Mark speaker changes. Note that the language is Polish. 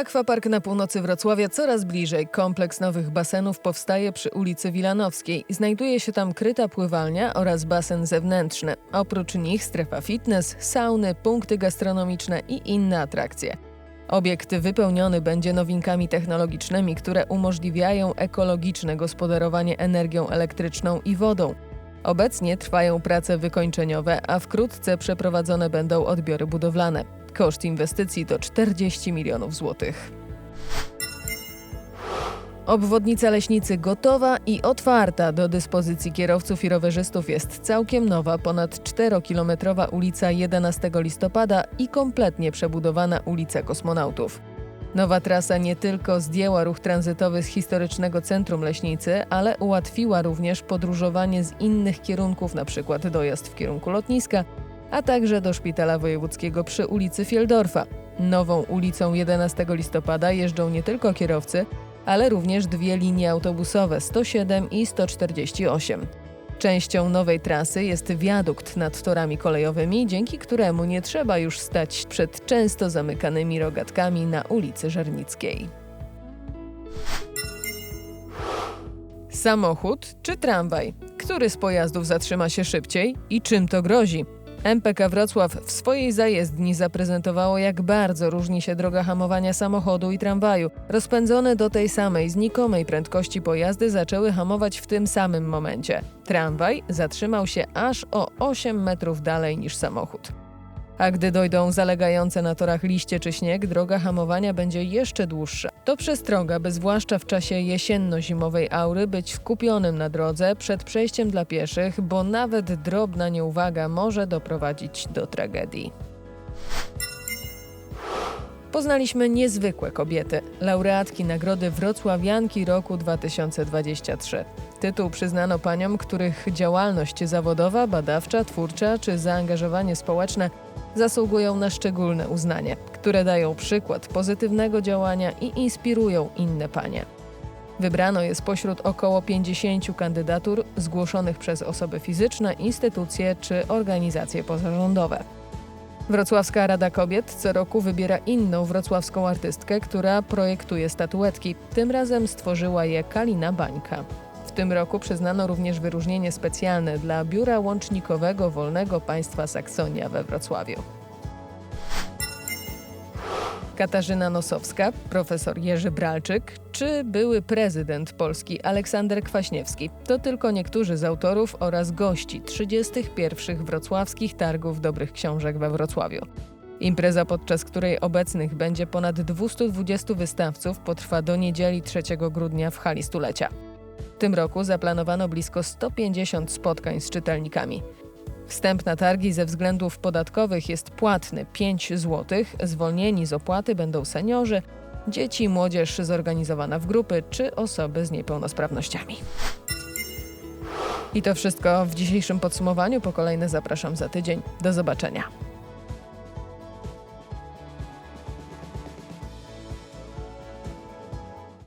Speaker 1: Akwapark na północy Wrocławia coraz bliżej. Kompleks nowych basenów powstaje przy ulicy Wilanowskiej. Znajduje się tam kryta pływalnia oraz basen zewnętrzny. Oprócz nich strefa fitness, sauny, punkty gastronomiczne i inne atrakcje. Obiekt wypełniony będzie nowinkami technologicznymi, które umożliwiają ekologiczne gospodarowanie energią elektryczną i wodą. Obecnie trwają prace wykończeniowe, a wkrótce przeprowadzone będą odbiory budowlane. Koszt inwestycji to 40 milionów złotych. Obwodnica Leśnicy gotowa i otwarta do dyspozycji kierowców i rowerzystów jest całkiem nowa, ponad 4-kilometrowa ulica 11 listopada i kompletnie przebudowana ulica Kosmonautów. Nowa trasa nie tylko zdjęła ruch tranzytowy z historycznego centrum Leśnicy, ale ułatwiła również podróżowanie z innych kierunków, np. dojazd w kierunku lotniska, a także do szpitala wojewódzkiego przy ulicy Fieldorfa. Nową ulicą 11 listopada jeżdżą nie tylko kierowcy, ale również dwie linie autobusowe 107 i 148. Częścią nowej trasy jest wiadukt nad torami kolejowymi, dzięki któremu nie trzeba już stać przed często zamykanymi rogatkami na ulicy Żernickiej. Samochód czy tramwaj? Który z pojazdów zatrzyma się szybciej i czym to grozi? MPK Wrocław w swojej zajezdni zaprezentowało, jak bardzo różni się droga hamowania samochodu i tramwaju. Rozpędzone do tej samej, znikomej prędkości pojazdy zaczęły hamować w tym samym momencie. Tramwaj zatrzymał się aż o 8 metrów dalej niż samochód. A gdy dojdą zalegające na torach liście czy śnieg, droga hamowania będzie jeszcze dłuższa. To przestroga, by zwłaszcza w czasie jesienno-zimowej aury być skupionym na drodze przed przejściem dla pieszych, bo nawet drobna nieuwaga może doprowadzić do tragedii. Poznaliśmy niezwykłe kobiety, laureatki Nagrody Wrocławianki roku 2023. Tytuł przyznano paniom, których działalność zawodowa, badawcza, twórcza czy zaangażowanie społeczne zasługują na szczególne uznanie, które dają przykład pozytywnego działania i inspirują inne panie. Wybrano je spośród około 50 kandydatur zgłoszonych przez osoby fizyczne, instytucje czy organizacje pozarządowe. Wrocławska Rada Kobiet co roku wybiera inną wrocławską artystkę, która projektuje statuetki. Tym razem stworzyła je Kalina Bańka. W tym roku przyznano również wyróżnienie specjalne dla Biura Łącznikowego Wolnego Państwa Saksonia we Wrocławiu. Katarzyna Nosowska, profesor Jerzy Bralczyk czy były prezydent Polski Aleksander Kwaśniewski. To tylko niektórzy z autorów oraz gości 31. wrocławskich targów dobrych książek we Wrocławiu. Impreza, podczas której obecnych będzie ponad 220 wystawców, potrwa do niedzieli 3 grudnia w hali stulecia. W tym roku zaplanowano blisko 150 spotkań z czytelnikami. Wstęp na targi ze względów podatkowych jest płatny 5 zł, zwolnieni z opłaty będą seniorzy, dzieci, młodzież zorganizowana w grupy czy osoby z niepełnosprawnościami. I to wszystko w dzisiejszym podsumowaniu. Po kolejne zapraszam za tydzień. Do zobaczenia.